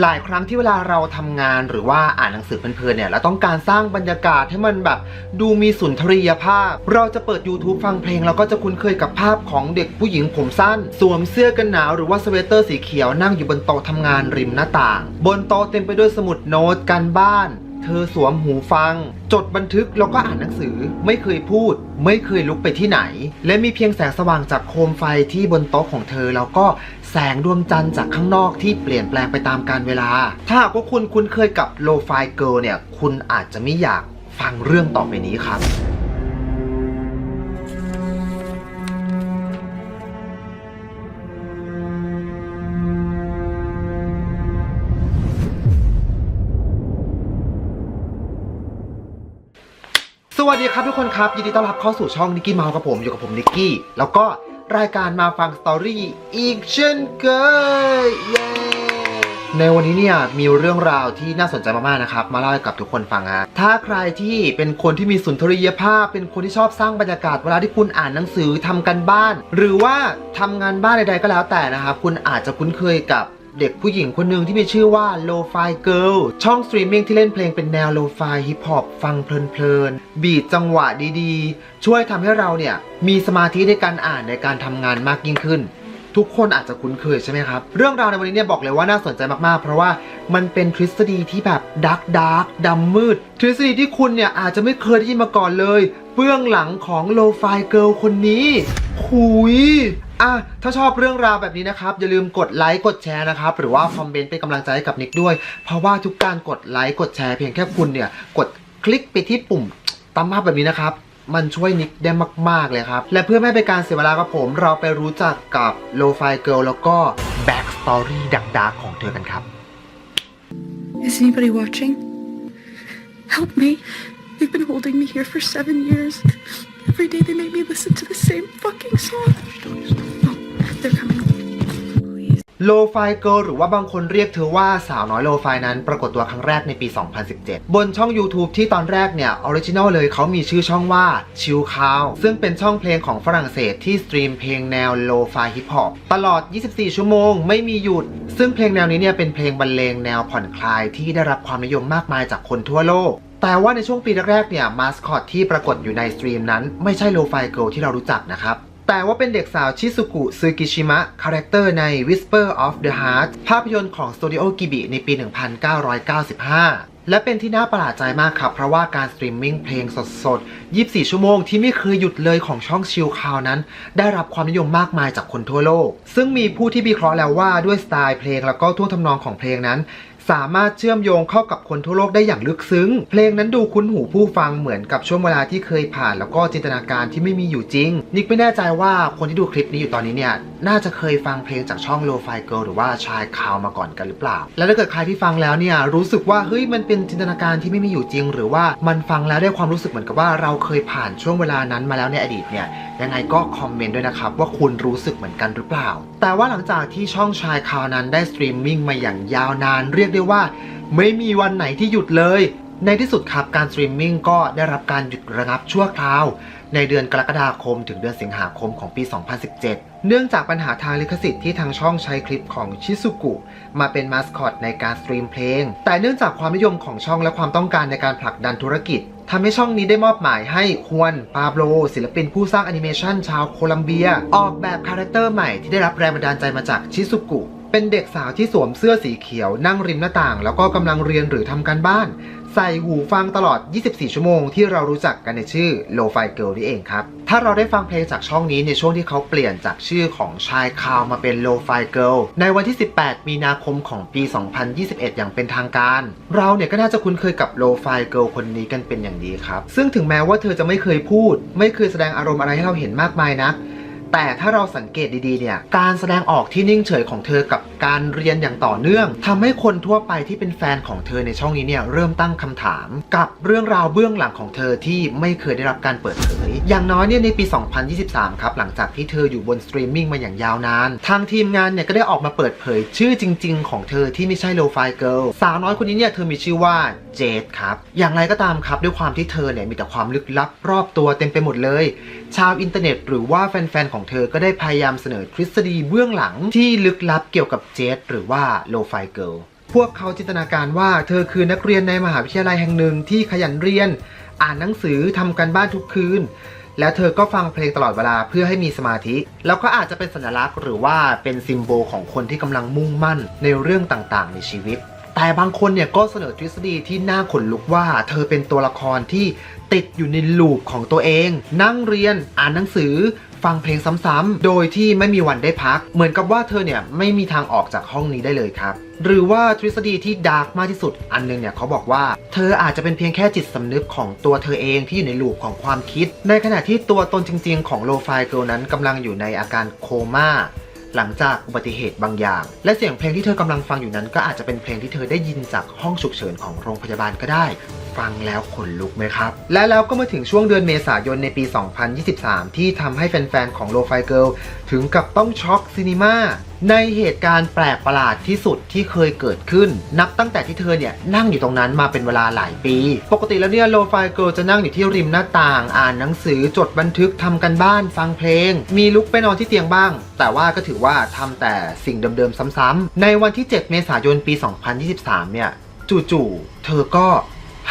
หลายครั้งที่เวลาเราทำงานหรือว่าอ่านหนังสือเพลินๆเนี่ยเราต้องการสร้างบรรยากาศให้มันแบบ ดูมีสุนทรียภาพ เราจะเปิด YouTube ฟังเพลงเราก็จะคุ้นเคยกับภาพของเด็กผู้หญิงผมสั้น สวมเสื้อกันหนาวหรือว่าสเวตเตอร์สีเขียวนั่งอยู่บนโต๊ะทำงานริมหน้าต่าง บนโต๊ะเต็มไปด้วยสมุดโน้ตการบ้าน เธอสวมหูฟัง จดบันทึกแล้วก็อ่านหนังสือ ไม่เคยพูด ไม่เคยลุกไปที่ไหน และมีเพียงแสงสว่างจากโคมไฟที่บนโต๊ะของเธอ แล้วก็แสงดวงจันทร์จากข้างนอกที่เปลี่ยนแปลงไปตามกาลเวลา ถ้าหากว่าคุณคุ้นเคยกับโลไฟเกิลเนี่ย คุณอาจจะไม่อยากฟังเรื่องต่อไปนี้ครับ สวัสดีครับทุกคนครับ ยินดีต้อนรับเข้าสู่ช่องนิกกี้เมาส์กับผม อยู่กับผมนิกกี้ แล้วก็รายการมาฟังสตอรี่อีกเช่นเคยเย้ในวันนี้เนี่ยมีเรื่องราวที่น่าสนใจมากๆนะครับ มาเล่าให้กับทุกคนฟังฮะถ้าใครที่เป็นคนที่มีสุนทรียภาพ เป็นคนที่ชอบสร้างบรรยากาศเวลาที่คุณอ่านหนังสือทำกันบ้าน หรือว่าทำงานบ้านใดๆก็แล้วแต่นะครับคุณอาจจะคุ้นเคยกับ เด็กผู้หญิงคนหนึ่งที่มีชื่อว่า Lo Fi Girl ช่องสตรีมมิ่งที่เล่นเพลงเป็นแนว Lo Fi Hip Hop ฟังเพลินๆ บีทจังหวะดีๆ ช่วยทำให้เราเนี่ย มีสมาธิในการอ่านในการทำงานมากยิ่งขึ้น ทุกคนอาจจะคุ้นเคยใช่ไหมครับ เรื่องราวในวันนี้เนี่ยบอกเลยว่าน่าสนใจมากๆ เพราะว่ามันเป็นทฤษฎีที่แบบดักดักดำมืด ทฤษฎีที่คุณเนี่ยอาจจะไม่เคยได้ยินมาก่อนเลย เบื้องหลังของ Lo Fi Girl คนนี้หุย อะถ้าชอบเรื่องราวแบบนี้นะครับ อย่าลืมกดไลค์กดแชร์นะครับ หรือว่าคอมเมนต์เป็นกำลังใจให้กับนิกด้วย เพราะว่าทุกการกดไลค์กดแชร์เพียงแค่คุณเนี่ย กดคลิกไปที่ปุ่มตั้มมาพแบบนี้นะครับ มันช่วยนิกได้มาก ๆ เลยครับ และเพื่อไม่ให้เป็นการเสียเวลากับผม เราไปรู้จักกับ Lo Fi Girl แล้วก็แบ็กสตอรี่ดักๆของเธอกันครับ Is anybody watching? Help me. They've been holding me here for seven years. Every day they make me listen to the same fucking song. They're coming. โลไฟเกิลหรือว่าบางคนเรียกเธอว่าสาวน้อยโลไฟนั้น ปรากฏตัวครั้งแรกในปี 2017 บนช่อง YouTube ที่ตอนแรกเนี่ยออริจินอลเลยเขามีชื่อช่องว่าชิลคาวซึ่งเป็นช่องเพลงของฝรั่งเศสที่สตรีมเพลงแนวโลไฟฮิปฮอปตลอด 24 ชั่วโมงไม่มีหยุด ซึ่งเพลงแนวนี้เนี่ยเป็นเพลงบรรเลงแนวผ่อนคลายที่ได้รับความนิยมมากมายจากคนทั่วโลกแต่ว่าในช่วงปีแรกๆเนี่ยมาสคอตที่ปรากฏอยู่ในสตรีมนั้นไม่ใช่โลไฟเกิลที่เรารู้จักนะครับ แต่ว่าเป็นเด็กสาวชิซุกุซึกิชิมะ คาแรคเตอร์ใน Whisper of the Heart ภาพยนตร์ของสตูดิโอกิบิในปี 1995และเป็นที่น่าประหลาดใจมากครับ เพราะว่าการสตรีมมิ่งเพลงสดๆ 24 ชั่วโมงที่ไม่เคยหยุดเลยของช่องชิลคาวนั้น ได้รับความนิยมมากมายจากคนทั่วโลก ซึ่งมีผู้ที่วิเคราะห์แล้วว่าด้วยสไตล์เพลงแล้วก็ท่วงทำนองของเพลงนั้น สามารถเชื่อมโยงเข้ากับคนทั่วโลกได้อย่างลึกซึ้ง เพลงนั้นดูคุ้นหูผู้ฟังเหมือนกับช่วงเวลาที่เคยผ่าน แล้วก็จินตนาการที่ไม่มีอยู่จริง นิกไม่แน่ใจว่าคนที่ดูคลิปนี้อยู่ตอนนี้เนี่ยน่าจะเคยฟังเพลงจากช่อง Lo Fi Girl หรือว่าชายคาวมาก่อนกันหรือเปล่า แล้วถ้าเกิดใครที่ฟังแล้วเนี่ยรู้สึกว่าเฮ้ยมันเป็นจินตนาการที่ไม่มีอยู่จริง หรือว่ามันฟังแล้วได้ความรู้สึกเหมือนกับว่าเราเคยผ่านช่วงเวลานั้นมาแล้วในอดีตเนี่ยยังไงก็คอมเมนต์ด้วยนะครับว่าคุณรู้สึกเหมือนกันหรือเปล่า แต่ว่าหลังจากที่ช่องชายคาวนั้นได้สตรีมมิ่งมาอย่างยาวนานเรียกได้ว่า ไม่มีวันไหนที่หยุดเลย ในที่สุดครับการสตรีมมิ่งก็ได้รับการหยุดระงับชั่วคราว ในเดือนกรกฎาคมถึงเดือนสิงหาคมของปี 2017 เนื่องจากปัญหาทางลิขสิทธิ์ที่ทางช่องใช้คลิปของชิซุกุ มาเป็นมาสคอตในการสตรีมเพลง แต่เนื่องจากความนิยมของช่องและความต้องการในการผลักดันธุรกิจทำให้ช่องนี้ได้มอบหมายให้ฮวนปาโบลศิลปินผู้สร้างแอนิเมชันชาวโคลัมเบีย ออกแบบคาแรคเตอร์ใหม่ที่ได้รับแรงบันดาลใจมาจากชิซุกุ เป็นเด็กสาวที่สวมเสื้อสีเขียวนั่งริมหน้าต่าง แล้วก็กำลังเรียนหรือทำการบ้าน ใส่หูฟังตลอด 24 ชั่วโมงที่เรารู้จักกันในชื่อ Lo Fi Girl นี่เองครับ ถ้าเราได้ฟังเพลงจากช่องนี้ในช่วงที่เขาเปลี่ยนจากชื่อของชายคาวมาเป็น Lo Fi Girl ในวันที่ 18 มีนาคมของปี 2021 อย่างเป็นทางการ เราเนี่ยก็น่าจะคุ้นเคยกับ Lo Fi Girl คนนี้กันเป็นอย่างดีครับ ซึ่งถึงแม้ว่าเธอจะไม่เคยพูด ไม่เคยแสดงอารมณ์อะไรให้เราเห็นมากมายนัก แต่ถ้าเราสังเกตดีๆเนี่ยการแสดงออกที่นิ่งเฉยของเธอกับ การเรียนอย่างต่อเนื่องทำให้คนทั่วไปที่เป็นแฟนของเธอในช่องนี้เนี่ยเริ่มตั้งคำถาม กับเรื่องราวเบื้องหลังของเธอที่ไม่เคยได้รับการเปิดเผย อย่างน้อยเนี่ยในปี 2023 ครับหลังจากที่เธออยู่บนสตรีมมิ่งมาอย่างยาวนาน ทางทีมงานเนี่ยก็ได้ออกมาเปิดเผย ชื่อจริง ๆ ของเธอที่ไม่ใช่โลไฟเกิลสาวน้อยคนนี้เนี่ยเธอมีชื่อว่าเจดครับ อย่างไรก็ตามครับด้วยความที่เธอเนี่ยมีแต่ความลึกลับรอบตัวเต็มไปหมดเลย ชาวอินเทอร์เน็ต หรือว่าแฟนๆของเธอก็ได้พยายามเสนอทฤษฎีเบื้องหลังที่ลึกลับเกี่ยวกับเจดหรือว่าโลไฟเกิลพวกเขาจินตนาการว่าเธอคือนักเรียนในมหาวิทยาลัยแห่งหนึ่งที่ขยันเรียน อ่านหนังสือทำการบ้านทุกคืน และเธอก็ฟังเพลงตลอดเวลาเพื่อให้มีสมาธิ แล้วก็อาจจะเป็นสัญลักษณ์หรือว่าเป็นซิมโบลของคนที่กำลังมุ่งมั่นในเรื่องต่างๆ ในชีวิต แต่บางคนเนี่ยก็เสนอทฤษฎีที่น่าขนลุกว่า เธอเป็นตัวละครที่ติดอยู่ในลูปของตัวเอง นั่งเรียนอ่านหนังสือ ฟังเพลงซ้ำๆ โดยที่ไม่มีวันได้พัก เหมือนกับว่าเธอเนี่ยไม่มีทางออกจากห้องนี้ได้เลยครับ หรือว่าทฤษฎีที่ดาร์กมากที่สุดอันหนึงเนี่ยเขาบอกว่า เธออาจจะเป็นเพียงแค่จิตสำนึกของตัวเธอเองที่อยู่ในลูปของความคิด ในขณะที่ตัวตนจริง ๆ ของโลไฟเกิลนั้นกำลังอยู่ในอาการโคม่าหลังจากอุบัติเหตุบางอย่าง และเสียงเพลงที่เธอกำลังฟังอยู่นั้น ก็อาจจะเป็นเพลงที่เธอได้ยินจากห้องฉุกเฉินของโรงพยาบาลก็ได้ ฟังแล้วขนลุกไหมครับ และแล้วก็มาถึงช่วงเดือนเมษายนในปี 2023 ที่ทำให้แฟนๆ ของ Lo Fi Girl ถึงกับต้องช็อกซีนีมาในเหตุการณ์แปลกประหลาดที่สุดที่เคยเกิดขึ้น นับตั้งแต่ที่เธอเนี่ยนั่งอยู่ตรงนั้นมาเป็นเวลาหลายปี ปกติแล้วเนี่ย Lo Fi Girl จะนั่งอยู่ที่ริมหน้าต่าง อ่านหนังสือจดบันทึกทำกันบ้านฟังเพลง มีลุกไปนอนที่เตียงบ้าง แต่ว่าก็ถือว่าทำแต่สิ่งเดิมๆซ้ำๆในวันที่ 7 เมษายนปี 2023 เนี่ยจู่ๆเธอก็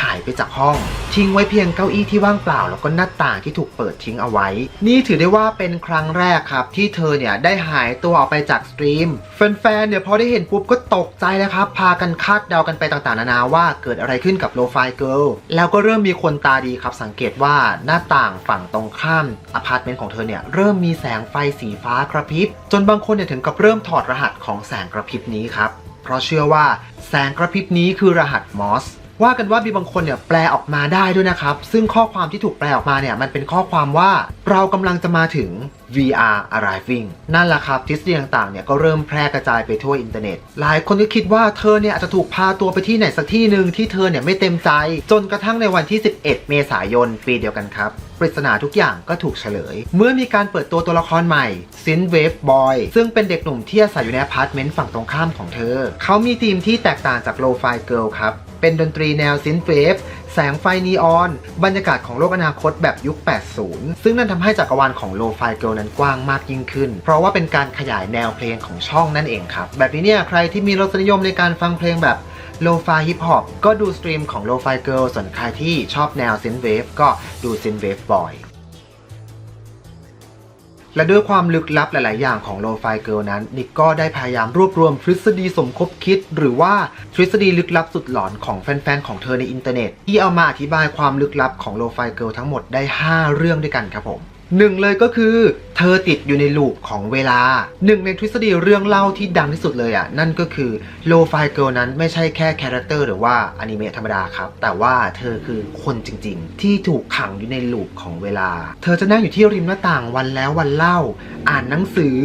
หายไปจากห้อง ทิ้งไว้เพียงเก้าอี้ที่ว่างเปล่า แล้วก็หน้าต่างที่ถูกเปิดทิ้งเอาไว้ นี่ถือได้ว่าเป็นครั้งแรกครับ ที่เธอเนี่ยได้หายตัวออกไปจากสตรีมแฟนๆเนี่ยพอได้เห็นปุ๊บก็ตกใจแล้วครับ พากันคาดเดากันไปต่างๆนานาว่าเกิดอะไรขึ้นกับโลไฟเกิลแล้วก็เริ่มมีคนตาดีครับ สังเกตว่าหน้าต่างฝั่งตรงข้ามอพาร์ตเมนต์ของเธอเนี่ยเริ่มมีแสงไฟสีฟ้ากระพริบจนบางคนเนี่ยถึงกับเริ่มถอดรหัสของแสงกระพริบนี้ครับเพราะเชื่อว่าแสงกระพริบนี้คือรหัสมอส ว่ากันว่ามีบางคนเนี่ยแปลออกมาได้ด้วยนะครับ ซึ่งข้อความที่ถูกแปลออกมาเนี่ยมันเป็นข้อความว่าเรากำลังจะมาถึง VR arriving นั่นแหละครับทฤษฎีต่างๆเนี่ยก็เริ่มแพร่กระจายไปทั่วอินเทอร์เน็ต หลายคนก็คิดว่าเธอเนี่ยอาจจะถูกพาตัวไปที่ไหนสักที่หนึ่งที่เธอเนี่ยไม่เต็มใจ จนกระทั่งในวันที่ 11 เมษายน ปีเดียวกันครับปริศนาทุกอย่างก็ถูกเฉลย เมื่อมีการเปิดตัวตัวละครใหม่ซินเวฟบอยซึ่งเป็นเด็กหนุ่มที่อาศัยอยู่ในอพาร์ตเมนต์ฝั่งตรงข้ามของเธอ เขามีธีมที่แตกต่างจากโลไฟเกิลครับ เป็นดนตรีแนวซินเฟฟแสงไฟนีออน บรรยากาศของโลกอนาคตแบบยุค 80 ซึ่งนั่นทำให้จักรวาลของโลไฟเกิลนั้นกว้างมากยิ่งขึ้น เพราะว่าเป็นการขยายแนวเพลงของช่องนั่นเองครับ แบบนี้เนี่ยใครที่มีรสนิยมในการฟังเพลงแบบโลฟาฮิปฮอปก็ดูสตรีมของโลฟาเกิลส่วนใครที่ชอบแนวซินเวฟก็ดูซินเวฟบอย และด้วยความลึกลับหลาย ๆ อย่างของโลไฟเกิลนั้น นิกก็ได้พยายามรวบรวมทฤษฎีสมคบคิด หรือว่าทฤษฎีลึกลับสุดหลอนของแฟน ๆ ของเธอในอินเทอร์เน็ต ที่เอามาอธิบายความลึกลับของโลไฟเกิลทั้งหมดได้ 5 เรื่องด้วยกันครับผม หนึ่งเลยก็คือเธอติดอยู่ในลูปของเวลาหนึ่งในทฤษฎีเรื่องเล่าที่ดังที่สุดเลยอะ นั่นก็คือโลไฟเกิลนั้นไม่ใช่แค่คาแรคเตอร์หรือว่าอนิเมะธรรมดาครับ แต่ว่าเธอคือคนจริงๆ ที่ถูกขังอยู่ในลูปของเวลา เธอจะนั่งอยู่ที่ริมหน้าต่างวันแล้ววันเล่า อ่านหนังสือ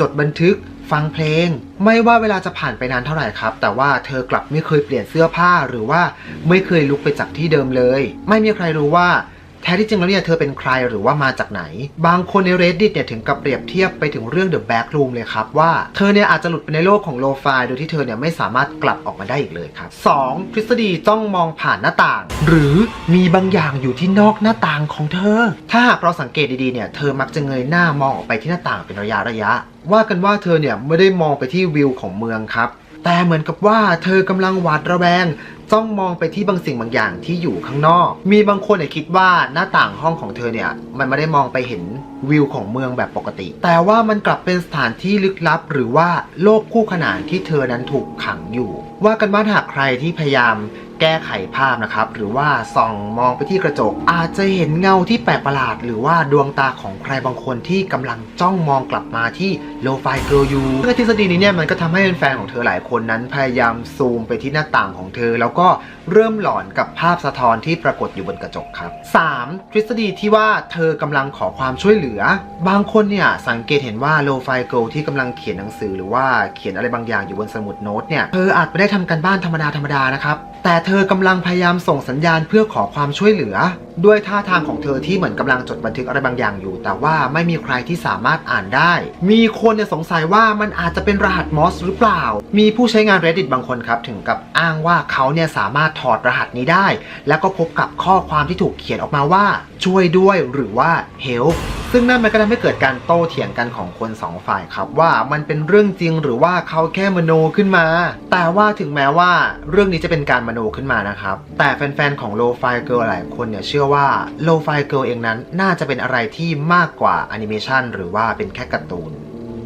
จดบันทึก ฟังเพลง ไม่ว่าเวลาจะผ่านไปนานเท่าไหร่ครับ แต่ว่าเธอกลับไม่เคยเปลี่ยนเสื้อผ้าหรือว่าไม่เคยลุกไปจากที่เดิมเลย ไม่มีใครรู้ว่า แท้ที่จริงแล้วเนี่ยเธอเป็นใครหรือว่ามาจากไหน บางคนใน reddit เนี่ยถึงกับเปรียบเทียบไปถึงเรื่อง the back room เลยครับ ว่าเธอเนี่ยอาจจะหลุดไปในโลกของโลฟายโดยที่เธอเนี่ยไม่สามารถกลับออกมาได้อีกเลยครับ 2. ทฤษฎีจ้องมองผ่านหน้าต่าง หรือมีบางอย่างอยู่ที่นอกหน้าต่างของเธอ ถ้าหากเราสังเกตดีๆเนี่ยเธอมักจะเงยหน้ามองออกไปที่หน้าต่างเป็นระยะระยะ ว่ากันว่าเธอเนี่ยไม่ได้มองไปที่วิวของเมืองครับแต่เหมือนกับว่าเธอกำลังหวาดระแวง จ้องมองไปที่บางสิ่งบางอย่างที่อยู่ข้างนอก มีบางคนเนี่ยคิดว่าหน้าต่างห้องของเธอเนี่ย มันไม่ได้มองไปเห็นวิวของเมืองแบบปกติ แต่ว่ามันกลับเป็นสถานที่ลึกลับ หรือว่าโลกคู่ขนานที่เธอนั้นถูกขังอยู่ ว่ากันว่าหากใครที่พยายาม แก้ไขภาพนะครับ หรือว่าส่องมองไปที่กระจก อาจจะเห็นเงาที่แปลกประหลาด หรือว่าดวงตาของใครบางคนที่กำลังจ้องมองกลับมาที่โลไฟเกิลยูซึ่งทฤษฎีนี้เนี่ยมันก็ทำให้แฟนของเธอหลายคนนั้น พยายามซูมไปที่หน้าต่างของเธอ แล้วก็เริ่มหลอนกับภาพสะท้อนที่ปรากฏอยู่บนกระจกครับ 3. ทฤษฎีที่ว่าเธอกำลังขอความช่วยเหลือ บางคนเนี่ยสังเกตเห็นว่าโลไฟเกิลที่กำลังเขียนหนังสือหรือว่าเขียนอะไรบางอย่างอยู่บนสมุดโน้ตเนี่ยเธออาจไม่ได้ทำการบ้านธรรมดาธรรมดานะครับ แต่เธอกำลังพยายามส่งสัญญาณเพื่อขอความช่วยเหลือ ด้วยท่าทางของเธอที่เหมือนกำลังจดบันทึกอะไรบางอย่างอยู่ แต่ว่าไม่มีใครที่สามารถอ่านได้ มีคนเนี่ยสงสัยว่ามันอาจจะเป็นรหัสมอสหรือเปล่า มีผู้ใช้งาน reddit บางคนครับ ถึงกับอ้างว่าเขาเนี่ยสามารถถอดรหัสนี้ได้ แล้วก็พบกับข้อความที่ถูกเขียนออกมาว่า ช่วยด้วยหรือว่า help ซึ่งนั่นมันก็ทำให้เกิดการโต้เถียงกันของคนสองฝ่ายครับว่ามันเป็นเรื่องจริงหรือว่าเขาแค่มโนขึ้นมา แต่ว่าถึงแม้ว่าเรื่องนี้จะเป็นการมโนขึ้นมานะครับ แต่แฟนๆ ของโลฟ i เกิลหลายคนเนี่ยเชื่อว่าโลฟ i เกิลเองนั้นน่าจะเป็นอะไรที่มากกว่าแอนิเมชันหรือว่าเป็นแค่การ์ตูน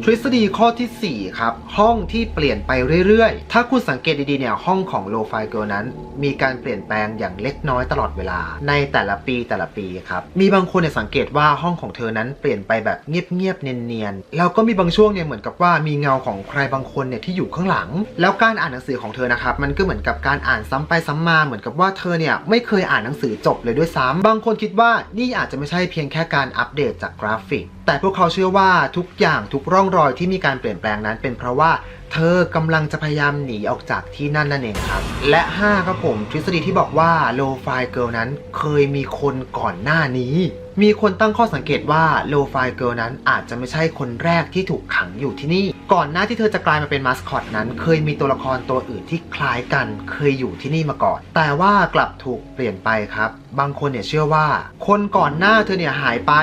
ทฤษฎีข้อทีสี่ 4 ครับ ห้องที่เปลี่ยนไปเรื่อยๆ ถ้าคุณสังเกตดีๆเนี่ยห้องของโลฟเกิลนั้น มีการเปลี่ยนแปลงอย่างเล็กน้อยตลอดเวลา ในแต่ละปีแต่ละปีครับ มีบางคนเนี่ยสังเกตว่าห้องของเธอนั้นเปลี่ยนไปแบบเงียบๆเนียนๆแล้วก็มีบางช่วงเนี่ยเหมือนกับว่ามีเงาของใครบางคนเนี่ยที่อยู่ข้างหลัง แล้วการอ่านหนังสือของเธอนะครับมันก็เหมือนกับการอ่านซ้ำไปซ้ำมาเหมือนกับว่าเธอเนี่ยไม่เคยอ่านหนังสือจบเลยด้วยซ้ำบางคนคิดว่านี่อาจจะไม่ใช่เพียงแค่การอัปเดตจากกราฟิก แต่พวกเขาเชื่อว่าทุกอย่างทุกร่องรอยที่มีการเปลี่ยนแปลงนั้น เป็นเพราะว่าเธอกำลังจะพยายามหนีออกจากที่นั่นนั่นเองครับ และ 5 ครับผมทฤษฎีที่บอกว่าโลไฟเกิลนั้นเคยมีคนก่อนหน้านี้ มีคนตั้งข้อสังเกตว่าโลไฟเกิลนั้นอาจจะไม่ใช่คนแรกที่ถูกขังอยู่ที่นี่ ก่อนหน้าที่เธอจะกลายมาเป็นมาสคอตนั้น เคยมีตัวละครตัวอื่นที่คล้ายกัน เคยอยู่ที่นี่มาก่อน แต่ว่ากลับถูกเปลี่ยนไปครับ บางคนเนี่ยเชื่อว่า คนก่อนหน้าเธอเนี่ยหายไป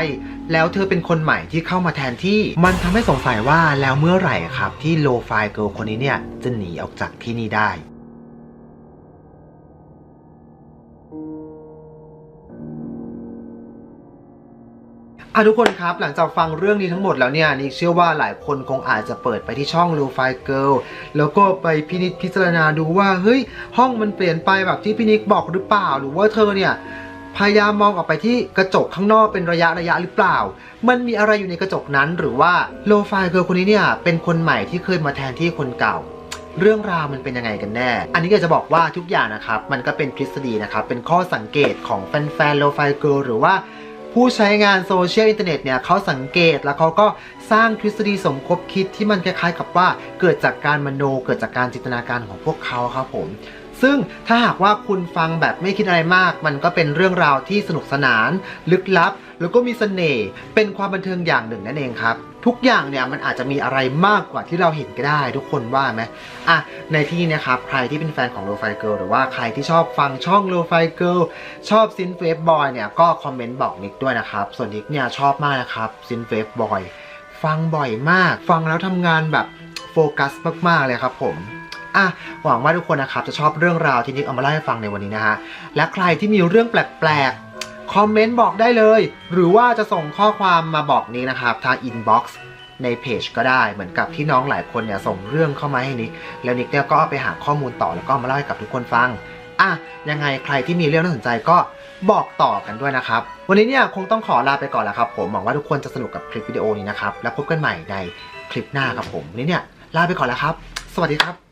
แล้วเธอเป็นคนใหม่ที่เข้ามาแทนที่ มันทำให้สงสัยว่าแล้วเมื่อไหร่ครับที่โลไฟเกิลคนนี้เนี่ยจะหนีออกจากที่นี่ได้ อะทุกคนครับหลังจากฟังเรื่องนี้ทั้งหมดแล้วเนี่ยนิกเชื่อว่าหลายคนคงอาจจะเปิดไปที่ช่อง l u f i Girl แล้วก็ไปพินิจพิจารณาดูว่าเฮ้ยห้องมันเปลี่ยนไปแบบที่พี่นิกบอกหรือเปล่า หรือว่าเธอเนี่ย พยายามมองออกไปที่กระจกข้างนอกเป็นระยะระยะหรือเปล่า มันมีอะไรอยู่ในกระจกนั้นหรือว่า l u f i Girl คนนี้เนี่ยเป็นคนใหม่ที่เคยมาแทนที่คนเก่า เรื่องราวมันเป็นยังไงกันแน่ อันนี้ก็จะบอกว่าทุกอย่างนะครับ มันก็เป็นทฤษฎีนะครับ เป็นข้อสังเกตของแฟนๆ l o f i Girl หรือว่าผู้ใช้งานโซเชียลอินเทอร์เน็ตเนี่ยเขาสังเกตแล้วเขาก็สร้างทฤษฎีสมคบคิดที่มันคล้ายๆ กับว่าเกิดจากการมโนเกิดจากการจินตนาการของพวกเขาครับผม ซึ่งถ้าหากว่าคุณฟังแบบไม่คิดอะไรมาก มันก็เป็นเรื่องราวที่สนุกสนาน ลึกลับ แล้วก็มีเสน่ห์เป็นความบันเทิงอย่างหนึ่งนั่นเองครับทุกอย่างเนี่ยมันอาจจะมีอะไรมากกว่าที่เราเห็นก็ได้ ทุกคนว่าไหมอะในที่นี้นะครับใครที่เป็นแฟนของ l o f i Girl หรือว่าใครที่ชอบฟังช่อง l o f i Girl ชอบซินเฟฟบอยเนี่ยก็คอมเมนต์บอกนิกด้วยนะครับ ส่วนนิกเนี่ยชอบมากนะครับซินเฟฟบอยฟังบ่อยมาก ฟังแล้วทำงานแบบโฟกัสมากๆเลยครับผม อะหวังว่าทุกคนนะครับจะชอบเรื่องราวที่นิกเอามาเล่าให้ฟังในวันนี้นะฮะและใครที่มีเรื่องแปลกๆคอมเมนต์บอกได้เลย หรือว่าจะส่งข้อความมาบอกนิกนะครับทางอินบ็อกซ์ในเพจก็ได้เหมือนกับที่น้องหลายคนเนี่ยส่งเรื่องเข้ามาให้นิกแล้วนิกเนี่ยก็ไปหาข้อมูลต่อแล้วก็มาเล่าให้กับทุกคนฟังอะยังไงใครที่มีเรื่องน่าสนใจก็บอกต่อกันด้วยนะครับ วันนี้เนี่ยคงต้องขอลาไปก่อนแล้วครับ ผมหวังว่าทุกคนจะสนุกกับคลิปวิดีโอนี้นะครับ แล้วพบกันใหม่ในคลิปหน้าครับผมวันนี้เนี่ยลาไปก่อนแล้วครับ สวัสดีครับ